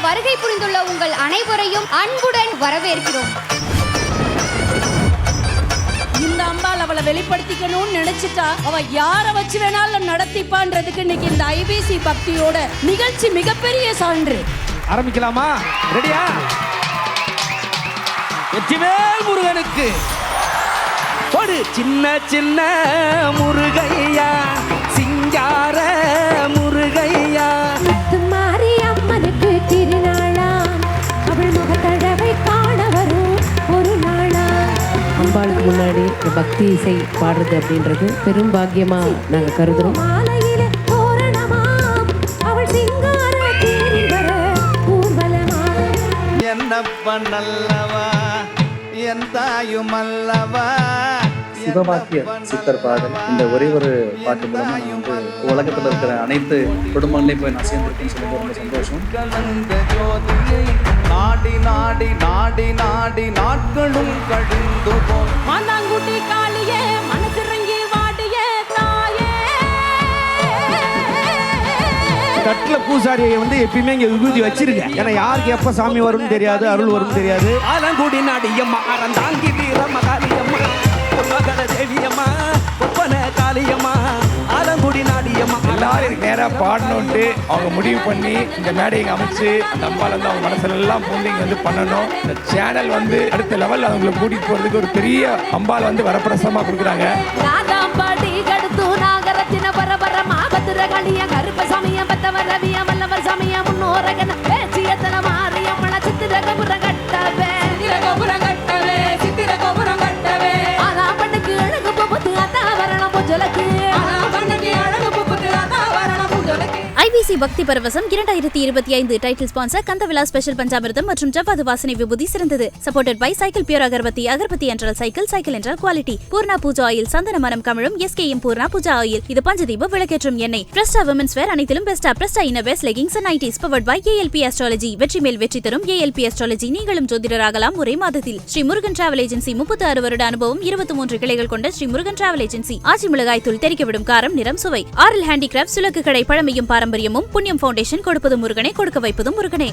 வருகை புரிந்துள்ள உங்கள் அனைவரையும் அன்புடன் வரவேற்கிறோம். இந்த அம்பாள் அவளை வெளிப்படுத்திக்கணும்னு நினைச்சிட்டா அவ யார வச்சு வேணாலும் நடத்திப்பான்றதுக்கு இன்னைக்கு இந்த ஐபிசி பக்தியோட நிகழ்ச்சி மிகப்பெரிய சான்று. ஆரம்பிக்கலாமா? ரெடியா வெற்றிவேல் முருகனுக்கு. ஒரு சின்ன சின்ன முருகையா. அம்பாளுக்கு முன்னாடி இந்த பக்தி இசை பாடுறது அப்படின்றது பெரும் பாக்கியமா நாங்க கருதுறோம். மாலையிலே தோரணமாம். அவள் சிங்கார தேரில் வர ஊர்வலமாம் என்னப்பன் அல்லவா என் தாயும் அல்லவா சிவபாக்கிய சித்தர் பாடல் இந்த ஒரே ஒரு பாட்டு மூலமா நான் வந்து உலகத்துல இருக்கிற அனைத்து குடும்பங்களையும் போய் நான் சேர்ந்திருக்கேன்னு சொல்லி ரொம்ப சந்தோஷம். நாடி நாடி நாடி நாடி நாட்களும் கழிந்து போம் தட்டுல பூசாரியை வந்து எப்பயுமே இங்க விபூதி வச்சிருக்க ஏன்னா யாருக்கு எப்ப சாமி வரும்னு தெரியாது அருள் வரும்னு தெரியாது. ஆலங்குடி நாடியம்மா அறந்தாங்கி வீர மகாலியம்மா பொன்மகர தேவியம்மா ஒப்பன காளியம்மா ஆலங்குடி நாடியம்மா எல்லாரும் நேரா பாடணும்ட்டு அவங்க முடிவு பண்ணி இந்த மேடையை அமைச்சு அந்த அம்பாள் வந்து அவங்க மனசுல எல்லாம் பூந்து இங்க வந்து பண்ணணும். இந்த சேனல் வந்து அடுத்த லெவல்ல அவங்களை கூட்டிட்டு போறதுக்கு ஒரு பெரிய அம்பாள் வந்து வரப்பிரசமா கொடுக்குறாங்க. கருப்ப சமயம் பத்தவர ரவிய வல்லவர் சமயம் முன்னோரகன பேச்சியத்தனமா ஐபிசி பக்தி பரவசம் இரண்டாயிரத்தி இருபத்தி ஐந்து டைட்டில் ஸ்பான்சர் கந்தவிழா ஸ்பெஷல் பஞ்சாமிர்தம் மற்றும் ஜவ்வாது வாசனை விபூதி சிறந்தது. Supported by cycle pure agarbatti agarbatti என்றால் சைக்கிள் சைக்கிள் என்றால் குவாலிட்டி பூர்ணா பூஜா ஆயில் சந்தன மரம் கமழும் எஸ்கேஎம் பூர்ணா பூஜா ஆயில் இது பஞ்சதீப விளக்கேற்றும் எண்ணெய். பிரஸ்டா விமன்ஸ் வேர் அனைத்திலும் பெஸ்டா பிரஸ்டா இன்ன vest leggings nighties powered by ALP astrology வெற்றி மேல் வெற்றி தரும் ஏஎல்பி அஸ்ட்ராலஜி நீங்களும் ஜோதிடராகலாம் ஒரே மாதத்தில். ஸ்ரீ முருகன் டிராவல் ஏஜென்சி முப்பத்தி ஆறு வருட அனுபவம் இருபத்தி மூன்று கிளைகள் கொண்ட ஸ்ரீ முருகன் டிராவல் ஏஜென்சி ஆச்சி மிளகாய் தூள் தெரிக்கவிடும் காரம் நிறம் சுவை. ஆரல் ஹேண்டிகிராப்ட் சுலக்கு கடை பழமையும் பாரம்பரியமும் புண்ணியம் ஃபவுண்டேஷன் கொடுப்பதும் முருகனே கொடுக்க வைப்பதும் முருகனே.